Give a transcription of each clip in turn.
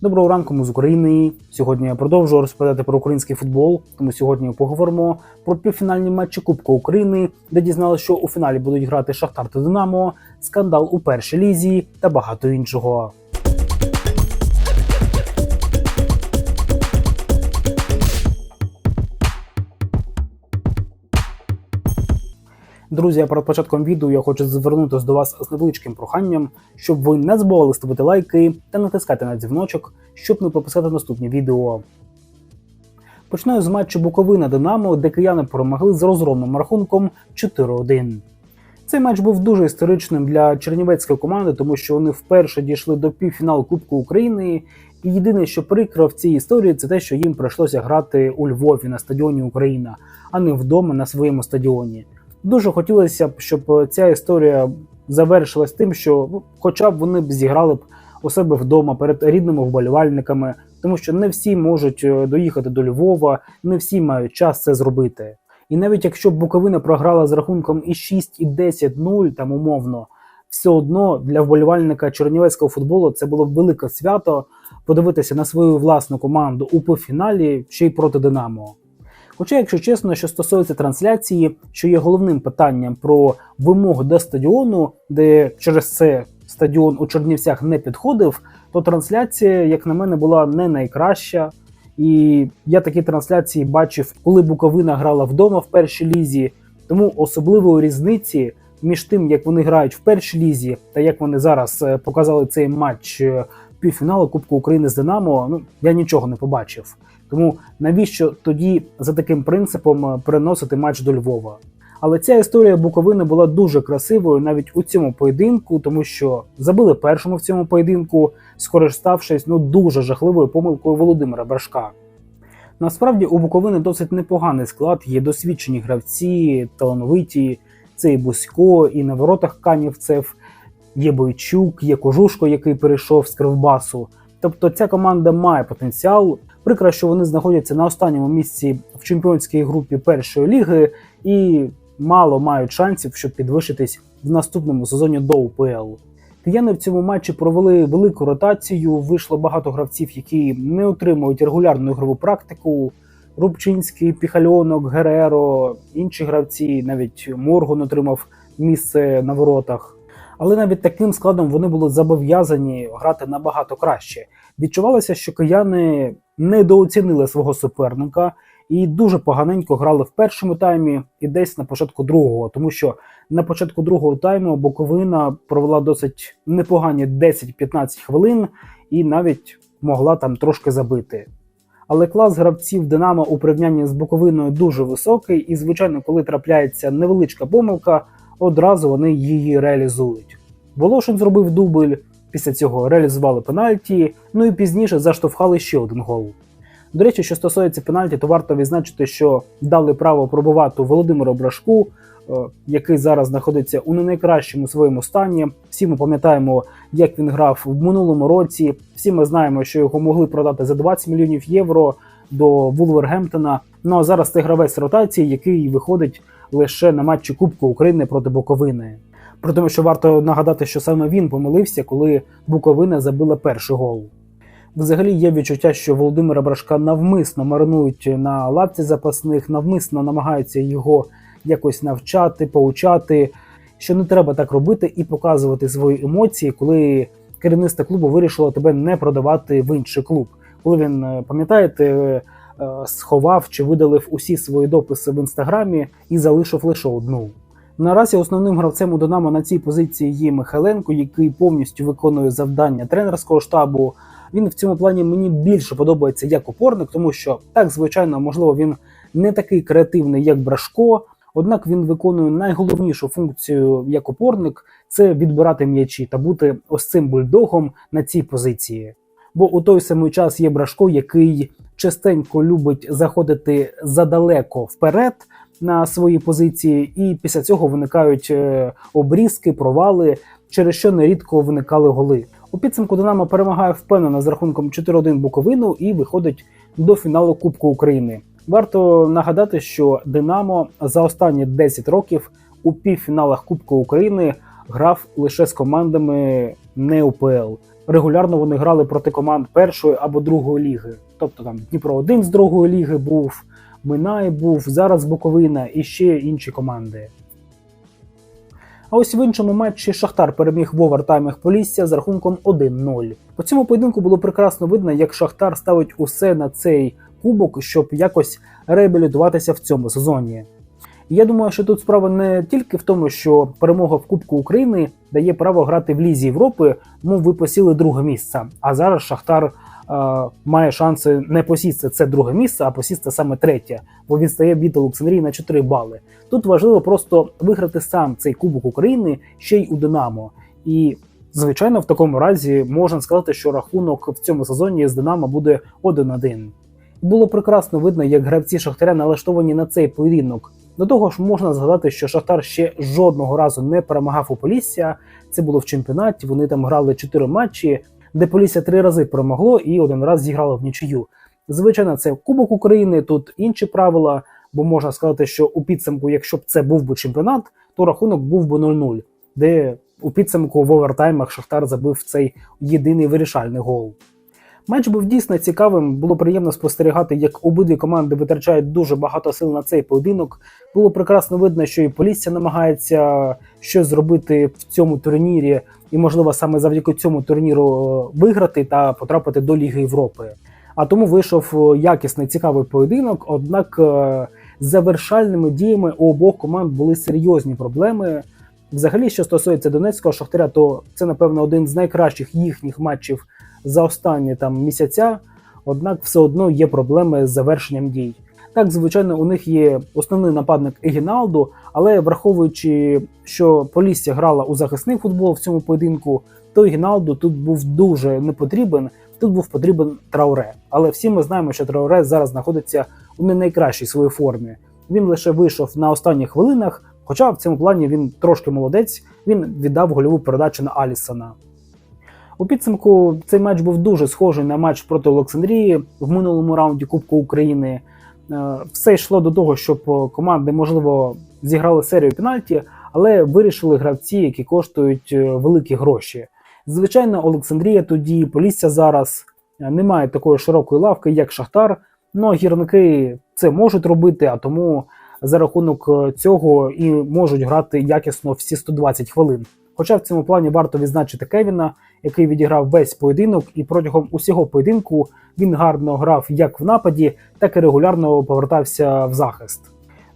Доброго ранку, ми з України. Сьогодні я продовжую розповідати про український футбол. Тому сьогодні поговоримо про півфінальні матчі Кубка України, де дізналися, що у фіналі будуть грати Шахтар та Динамо, скандал у першій лізі та багато іншого. Друзі, перед початком відео я хочу звернутися до вас з невеличким проханням, щоб ви не забували ставити лайки та натискати на дзвіночок, щоб не пропускати наступні відео. Починаю з матчу Буковина Динамо, де кияни перемогли з розгромним рахунком 4-1. Цей матч був дуже історичним для чернівецької команди, тому що вони вперше дійшли до півфіналу Кубку України. І єдине, що прикро в цій історії, це те, що їм прийшлося грати у Львові на стадіоні Україна, а не вдома на своєму стадіоні. Дуже хотілося б, щоб ця історія завершилась тим, що ну, хоча б вони б зіграли б у себе вдома перед рідними вболівальниками, тому що не всі можуть е, доїхати до Львова, не всі мають час це зробити. І навіть якщо б Буковина програла з рахунком і 6, і 10-0, там умовно, все одно для вболівальника чернівецького футболу це було б велике свято подивитися на свою власну команду у півфіналі ще й проти Динамо. Хоча, якщо чесно, що стосується трансляції, що є головним питанням про вимогу до стадіону, де через це стадіон у Чернівцях не підходив, то трансляція, як на мене, була не найкраща. І я такі трансляції бачив, коли Буковина грала вдома в першій лізі. Тому особливої різниці між тим, як вони грають в першій лізі, та як вони зараз е, показали цей матч е, півфіналу Кубку України з Динамо, ну я нічого не побачив. Тому навіщо тоді за таким принципом е, переносити матч до Львова? Але ця історія Буковини була дуже красивою навіть у цьому поєдинку, тому що забили першому в цьому поєдинку, скориставшись ну дуже жахливою помилкою Володимира Брашка. Насправді у Буковини досить непоганий склад, є досвідчені гравці, талановиті. Це і Бусько, і на воротах Канівцев, є Бойчук, є Кожушко, який перейшов з Кривбасу. Тобто ця команда має потенціал. Прикро, що вони знаходяться на останньому місці в чемпіонській групі першої ліги і мало мають шансів, щоб підвищитись в наступному сезоні до УПЛ. Кияни в цьому матчі провели велику ротацію. Вийшло багато гравців, які не отримують регулярну ігрову практику. Рубчинський, Піхальонок, Гереро, інші гравці, навіть Морган отримав місце на воротах. Але навіть таким складом вони були зобов'язані грати набагато краще. Відчувалося, що кияни недооцінили свого суперника і дуже поганенько грали в першому таймі і десь на початку другого, тому що на початку другого тайму Буковина провела досить непогані 10-15 хвилин і навіть могла там трошки забити. Але клас гравців Динамо у порівнянні з Буковиною дуже високий, і, звичайно, коли трапляється невеличка помилка, одразу вони її реалізують. Волошин зробив дубль, після цього реалізували пенальті, ну і пізніше заштовхали ще один гол. До речі, що стосується пенальті, то варто відзначити, що дали право пробувати Володимиру Брашку, е, який зараз знаходиться у не найкращому своєму стані. Всі ми пам'ятаємо, як він грав в минулому році. Всі ми знаємо, що його могли продати за 20 мільйонів євро до Вулвергемптона. Ну а зараз це гравець ротації, який виходить лише на матчі Кубку України проти Буковини. При тому, що варто нагадати, що саме він помилився, коли Буковина забила перший гол. Взагалі є відчуття, що Володимира Брашка навмисно маринують на лавці запасних, навмисно намагаються його якось навчати, поучати, що не треба так робити і показувати свої емоції, коли керівництво клубу вирішило тебе не продавати в інший клуб. Коли він, е, пам'ятаєте, е, сховав чи видалив усі свої дописи в інстаграмі і залишив лише одну. Наразі основним гравцем у Динамо на цій позиції є Михайленко, який повністю виконує завдання тренерського штабу. Він в цьому плані мені більше подобається як опорник, тому що так, звичайно, можливо, він не такий креативний, як Брашко. Однак він виконує найголовнішу функцію як опорник це відбирати м'ячі та бути ось цим бульдогом на цій позиції. Бо у той самий час є Брашко, який частенько любить заходити задалеко вперед на свої позиції, і після цього виникають е, обрізки, провали, через що нерідко виникали голи. У підсумку Динамо перемагає впевнено з рахунком 4-1 Буковину і виходить до фіналу Кубку України. Варто нагадати, що Динамо за останні 10 років у півфіналах Кубку України грав лише з командами не УПЛ. регулярно вони грали проти команд першої або другої ліги. Тобто там Дніпро 1 з другої ліги був, Минай був, зараз Буковина і ще інші команди. А ось в іншому матчі Шахтар переміг в овертаймах Полісся з рахунком 1-0. По цьому поєдинку було прекрасно видно, як Шахтар ставить усе на цей кубок, щоб якось реабілітуватися в цьому сезоні. Я думаю, що тут справа не тільки в тому, що перемога в Кубку України дає право грати в Лізі Європи, мов ви посіли друге місце. А зараз Шахтар має шанси не посісти це друге місце, а посісти саме третє, бо відстає від Олександрії на 4 бали. Тут важливо просто виграти сам цей Кубок України ще й у Динамо. І звичайно, в такому разі можна сказати, що рахунок в цьому сезоні з Динамо буде 1-1. Було прекрасно видно, як гравці Шахтаря налаштовані на цей поєдинок. До того ж, можна згадати, що Шахтар ще жодного разу не перемагав у Полісся. Це було в чемпіонаті. Вони там грали 4 матчі, де Полісся три рази перемогло і один раз зіграло в нічию. Звичайно, це Кубок України. Тут інші правила, бо можна сказати, що у підсумку, якщо б це був би чемпіонат, то рахунок був би 0-0, де у підсумку в овертаймах Шахтар забив цей єдиний вирішальний гол. Матч був дійсно цікавим. Було приємно спостерігати, як обидві команди витрачають дуже багато сил на цей поєдинок. Було прекрасно видно, що і Полісся намагається щось зробити в цьому турнірі, і, можливо, саме завдяки цьому турніру виграти та потрапити до Ліги Європи. А тому вийшов якісний цікавий поєдинок. Однак е, завершальними діями у обох команд були серйозні проблеми. Взагалі, що стосується Донецького Шахтаря, то це, напевно, один з найкращих їхніх матчів за останні там місяця, однак все одно є проблеми з завершенням дій. Так, звичайно, у них є основний нападник Егіналду, але враховуючи, що Полісся грала у захисний футбол в цьому поєдинку, то Егіналду тут був дуже не потрібен. Тут був потрібен Трауре. Але всі ми знаємо, що Трауре зараз знаходиться у не найкращій своїй формі. Він лише вийшов на останніх хвилинах, хоча в цьому плані він трошки молодець, він віддав гольову передачу на Алісона. У підсумку цей матч був дуже схожий на матч проти Олександрії в минулому раунді Кубку України. Е, Все йшло до того, щоб команди, можливо, зіграли серію пенальті, але вирішили гравці, які коштують е, великі гроші. Звичайно, Олександрія тоді Полісся зараз е, не має такої широкої лавки, як Шахтар. Ну гірники це можуть робити, а тому за рахунок цього і можуть грати якісно всі 120 хвилин. Хоча в цьому плані варто відзначити Кевіна, який відіграв весь поєдинок, і протягом усього поєдинку він гарно грав як в нападі, так і регулярно повертався в захист.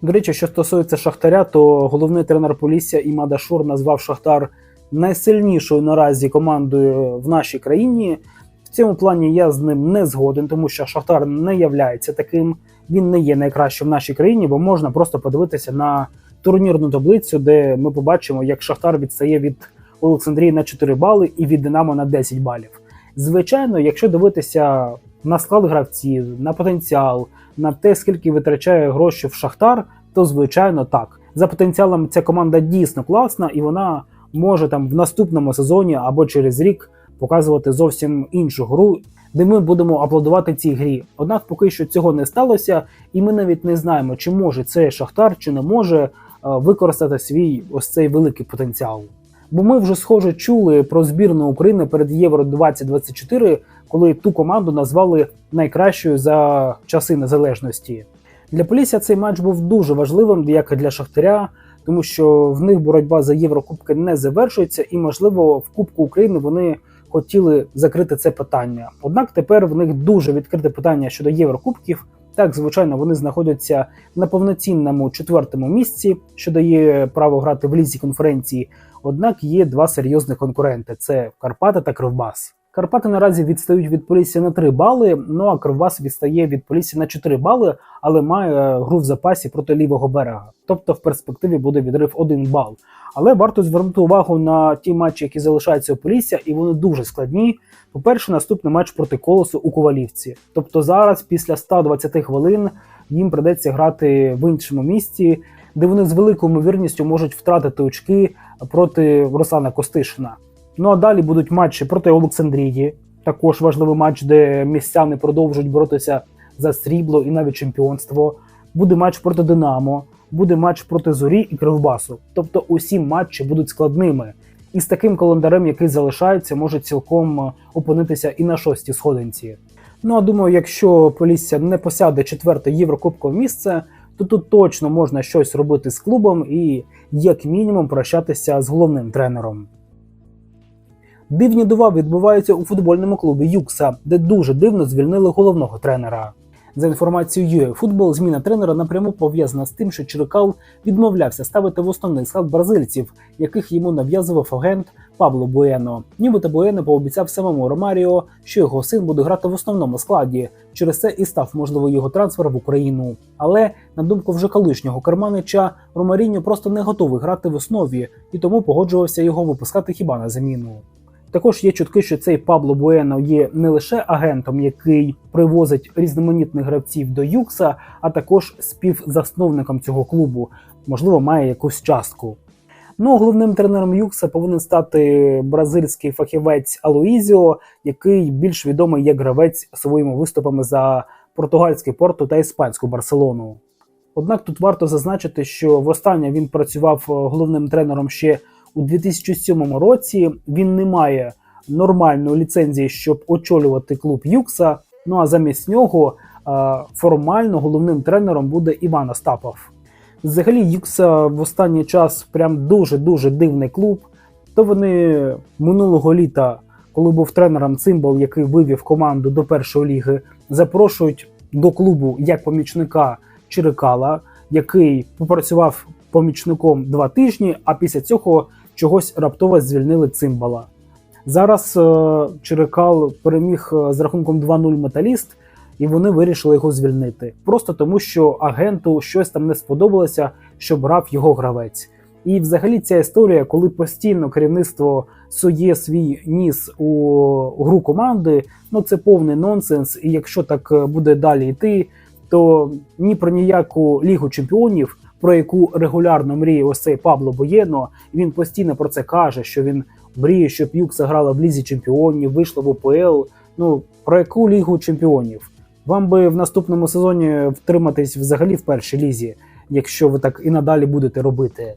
До речі, що стосується Шахтаря, то головний тренер Полісся Імада Шур назвав Шахтар найсильнішою наразі командою в нашій країні. В цьому плані я з ним не згоден, тому що Шахтар не являється таким. Він не є найкращим в нашій країні, бо можна просто подивитися на турнірну таблицю, де ми побачимо, як Шахтар відстає від Олександрії на 4 бали і від Динамо на 10 балів. Звичайно, якщо дивитися на склад гравців, на потенціал, на те, скільки витрачає гроші в Шахтар, то звичайно так. За потенціалом ця команда дійсно класна, і вона може там в наступному сезоні або через рік показувати зовсім іншу гру, де ми будемо аплодувати цій грі. Однак поки що цього не сталося, і ми навіть не знаємо, чи може цей Шахтар, чи не може е, використати свій ось цей великий потенціал. Бо ми вже схоже чули про збірну України перед Євро 2024, коли ту команду назвали найкращою за часи незалежності. Для Полісся цей матч був дуже важливим, як і для Шахтаря, тому що в них боротьба за Єврокубки не завершується, і, можливо, в Кубку України вони хотіли закрити це питання. Однак тепер в них дуже відкрите питання щодо Єврокубків. Так, звичайно, вони знаходяться на повноцінному четвертому місці, що дає право грати в лізі конференції. Однак є два серйозних конкуренти: це Карпати та Кривбас. Карпати наразі відстають від Полісся на 3 бали. Ну а Кривбас відстає від Полісся на 4 бали, але має гру в запасі проти лівого берега. Тобто в перспективі буде відрив 1 бал. Але варто звернути увагу на ті матчі, які залишаються у Полісся, і вони дуже складні. По-перше, наступний матч проти колосу у Ковалівці. Тобто зараз, після 120 хвилин, їм придеться грати в іншому місці, де вони з великою ймовірністю можуть втратити очки проти Руслана Костишина. Ну а далі будуть матчі проти Олександрії. Також важливий матч, де містяни продовжують боротися за срібло і навіть чемпіонство. Буде матч проти Динамо, буде матч проти Зорі і Кривбасу. Тобто усі матчі будуть складними. і з таким календарем, який залишається, може цілком е, опинитися і на шостій сходинці. Ну а думаю, якщо Полісся не посяде четверте єврокубкове місце, то тут точно можна щось робити з клубом і, як мінімум, прощатися з головним тренером. Дивні дива відбуваються у футбольному клубі Юкса, де дуже дивно звільнили головного тренера. За інформацією UA зміна тренера напряму пов'язана з тим, що Чирикал відмовлявся ставити в основний склад бразильців, яких йому нав'язував агент Пабло Буено. Нібито Буено пообіцяв самому Ромаріо, що його син буде грати в основному складі. Через це і став можливо його трансфер в Україну. Але на думку вже колишнього керманича, Ромаріньо просто не готовий грати в основі і тому погоджувався його випускати хіба на заміну. Також є чутки, що цей Пабло Буено є не лише агентом, який привозить різноманітних гравців до Юкса, а також співзасновником цього клубу. Можливо, має якусь частку. Ну, головним тренером Юкса повинен стати бразильський фахівець Алуїзіо, який більш відомий як гравець своїми виступами за португальський порту та іспанську Барселону. Однак тут варто зазначити, що востаннє він працював головним тренером ще у 2007 році. Він не має нормальної ліцензії, щоб очолювати клуб Юкса. Ну а замість нього формально головним тренером буде Іван Остапов. Взагалі, Юкса в останній час прям дуже-дуже дивний клуб. То вони минулого літа, коли був тренером Цимбал, який вивів команду до першої ліги, запрошують до клубу як помічника Чирикала, який попрацював помічником два тижні, а після цього чогось раптово звільнили Цимбала. Зараз е Чирикал переміг з рахунком 2-0 металіст і вони вирішили його звільнити. Просто тому, що агенту щось там не сподобалося, що брав його гравець. І взагалі ця історія, коли постійно керівництво сує свій ніс у гру команди, ну це повний нонсенс. І якщо так буде далі йти, то ні про ніяку лігу чемпіонів, про яку регулярно мріє ось цей Пабло Боєно, він постійно про це каже, що він мріє, щоб Юкса грала в лізі чемпіонів, вийшла в УПЛ. Ну про яку лігу чемпіонів? Вам би в наступному сезоні втриматись взагалі в першій лізі, якщо ви так і надалі будете робити.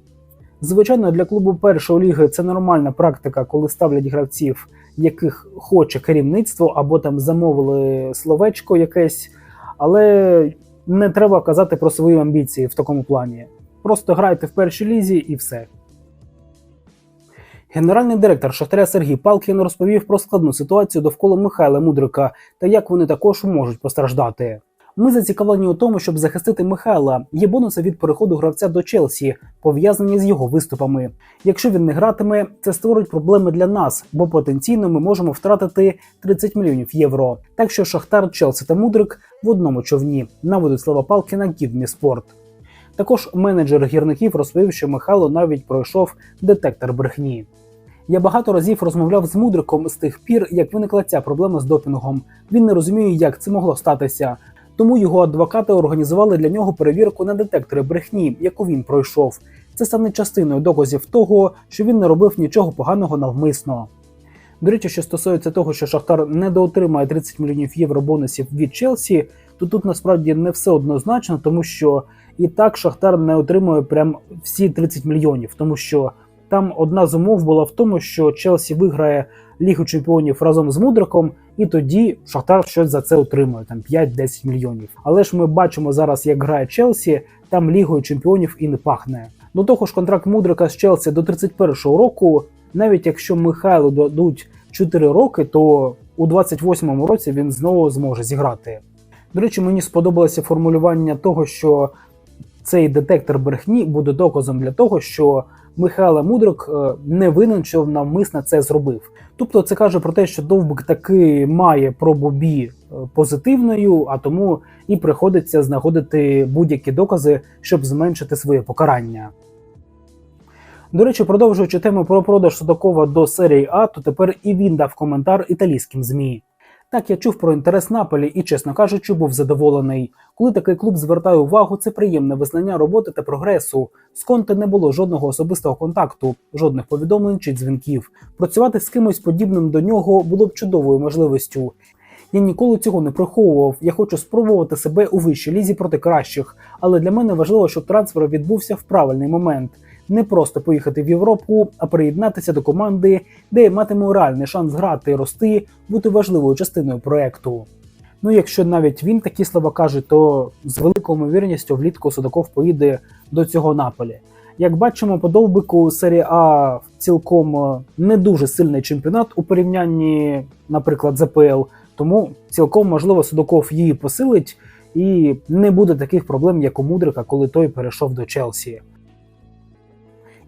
Звичайно, для клубу першої ліги це нормальна практика, коли ставлять гравців, яких хоче керівництво, або там замовили словечко якесь, але не треба казати про свої амбіції в такому плані. Просто грайте в першій лізі і все. Генеральний директор Шахтаря Сергій Палкін розповів про складну ситуацію довкола Михайла Мудрика та як вони також можуть постраждати. Ми зацікавлені у тому, щоб захистити Михайла. Є бонуси від переходу гравця до Челсі, пов'язані з його виступами. Якщо він не гратиме, це створить проблеми для нас, бо потенційно ми можемо втратити 30 мільйонів євро. Так що Шахтар, Челсі та Мудрик в одному човні наводить слова Палкіна Кідмі Спорт. Також менеджер гірників розповів, що Михайло навіть пройшов детектор брехні. Я багато разів розмовляв з мудриком з тих пір, як виникла ця проблема з допінгом. Він не розуміє, як це могло статися. Тому його адвокати організували для нього перевірку на детектори брехні, яку він пройшов. Це стане частиною доказів того, що він не робив нічого поганого навмисно. До речі, що стосується того, що Шахтар недоотримає 30 мільйонів євро бонусів від Челсі, то тут насправді не все однозначно, тому що і так Шахтар не отримує прям всі 30 мільйонів, тому що там одна з умов була в тому, що Челсі виграє Лігу Чемпіонів разом з Мудриком, і тоді Шахтар щось за це отримує, там 5-10 мільйонів. Але ж ми бачимо зараз, як грає Челсі, там Лігою Чемпіонів і не пахне. До того ж, контракт Мудрика з Челсі до 31-го року, навіть якщо Михайло дадуть 4 роки, то у 28-му році він знову зможе зіграти. До речі, мені сподобалося формулювання того, що цей детектор брехні буде доказом для того, що Михайло Мудрик е, не винен, що навмисно це зробив. Тобто це каже про те, що довбик таки має пробу бі е, позитивною, а тому і приходиться знаходити будь-які докази, щоб зменшити своє покарання. До речі, продовжуючи тему про продаж Судакова до серії А, то тепер і він дав коментар італійським ЗМІ. Так я чув про інтерес Наполі і, чесно кажучи, був задоволений. Коли такий клуб звертає увагу, це приємне визнання роботи та прогресу. З Конте не було жодного особистого контакту, жодних повідомлень чи дзвінків. Працювати з кимось подібним до нього було б чудовою можливістю. Я ніколи цього не приховував. Я хочу спробувати себе у вищій лізі проти кращих, але для мене важливо, щоб трансфер відбувся в правильний момент. не просто поїхати в Європу, а приєднатися до команди, де матиме реальний шанс грати рости, бути важливою частиною проекту. Ну, якщо навіть він такі слова каже, то з великою ймовірністю влітку Судаков поїде до цього наполі. Як бачимо, по довбику серія А цілком е, не дуже сильний чемпіонат у порівнянні, наприклад, з АПЛ, тому цілком можливо Судаков її посилить і не буде таких проблем, як у Мудрика, коли той перейшов до Челсі.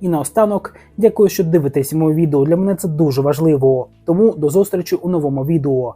І наостанок, дякую, що дивитесь моє відео. Для мене це дуже важливо. Тому до зустрічі у новому відео.